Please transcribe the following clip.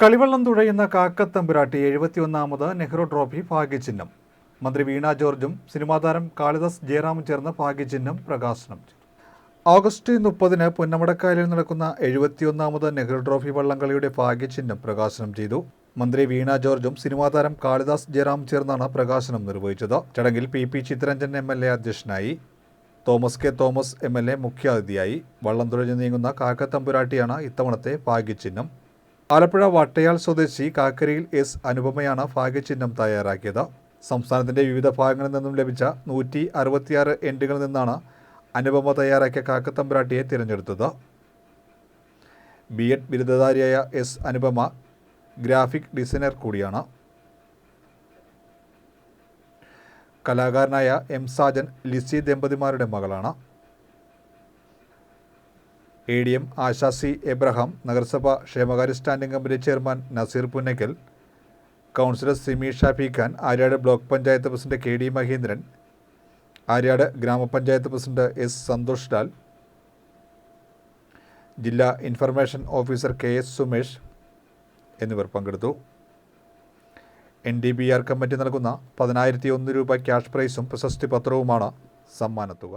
കളിവള്ളം തുഴയുന്ന Kakkathamburatti എഴുപത്തിയൊന്നാമത് Nehru trophy ഭാഗ്യചിഹ്നം. മന്ത്രി വീണ ജോർജും cinema താരം കാളിദാസ് ജയറാമും ചേർന്ന് ഭാഗ്യചിഹ്നം പ്രകാശനം ഓഗസ്റ്റ് മുപ്പതിന് പുന്നമടക്കായലിൽ നടക്കുന്ന എഴുപത്തിയൊന്നാമത് നെഹ്റു ട്രോഫി വള്ളംകളിയുടെ ഭാഗ്യചിഹ്നം പ്രകാശനം ചെയ്തു. മന്ത്രി വീണ ജോർജും സിനിമാ താരം കാളിദാസ് ജയറാം ചേർന്നാണ് പ്രകാശനം നിർവഹിച്ചത്. ചടങ്ങിൽ P P Chittaranjan M L A അധ്യക്ഷനായി Thomas K Thomas M L A മുഖ്യാതിഥിയായി വള്ളം തുഴഞ്ഞു നീങ്ങുന്ന കാക്കത്തമ്പുരാട്ടിയാണ് ഇത്തവണത്തെ ഭാഗ്യചിഹ്നം. ആലപ്പുഴ വട്ടയാൽ സ്വദേശി കാക്കരയിൽ എസ് അനുപമയാണ് ഭാഗ്യചിഹ്നം തയ്യാറാക്കിയത്. സംസ്ഥാനത്തിന്റെ വിവിധ ഭാഗങ്ങളിൽ നിന്നും ലഭിച്ച നൂറ്റി അറുപത്തിയാറ് എൻഡുകളിൽ നിന്നാണ് അനുപമ തയ്യാറാക്കിയ കാക്കത്തമ്പുരാട്ടിയെ തിരഞ്ഞെടുത്തത്. ബി എഡ് ബിരുദധാരിയായ എസ് അനുപമ ഗ്രാഫിക് ഡിസൈനർ കൂടിയാണ്. കലാകാരനായ എം സാജൻ ലിസി ദമ്പതിമാരുടെ മകളാണ്. എ ഡി എം ആശാസി എബ്രഹാം നഗരസഭ ക്ഷേമകാര്യ standing committee chairman Nazeer Punnackal councillor Simi Shafi Khan Aryad block panchayat president K D Mahendran Aryad ഗ്രാമപഞ്ചായത്ത് പ്രസിഡന്റ് എസ് സന്തോഷ് ലാൽ ജില്ലാ information officer K S Sumesh എന്നിവർ പങ്കെടുത്തു. N D B R committee നൽകുന്ന പതിനായിരത്തി ഒന്ന് രൂപ ക്യാഷ് പ്രൈസും പ്രശസ്തി പത്രവുമാണ് സമ്മാനത്തുക.